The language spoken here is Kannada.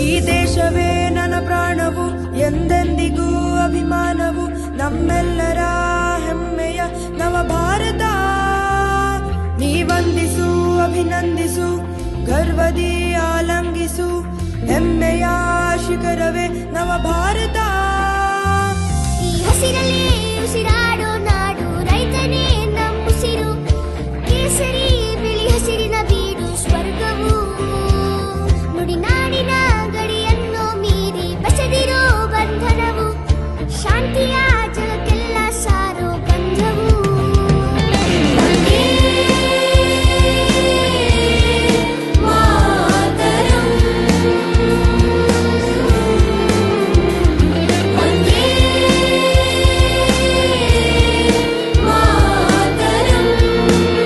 ಈ ದೇಶವೇ ನನ್ನ ಪ್ರಾಣವು, ಎಂದೆಂದಿಗೂ ಅಭಿಮಾನವು, ನಮ್ಮೆಲ್ಲರ ಹೆಮ್ಮೆಯ ನವ ಭಾರತ ನೀ ವಂದಿಸು, ಅಭಿನಂದಿಸು, ಗರ್ವದಿ ಆಲಂಗಿಸು, ಹೆಮ್ಮೆಯ ಶಿಖರವೇ ನವ ಭಾರತ Santi.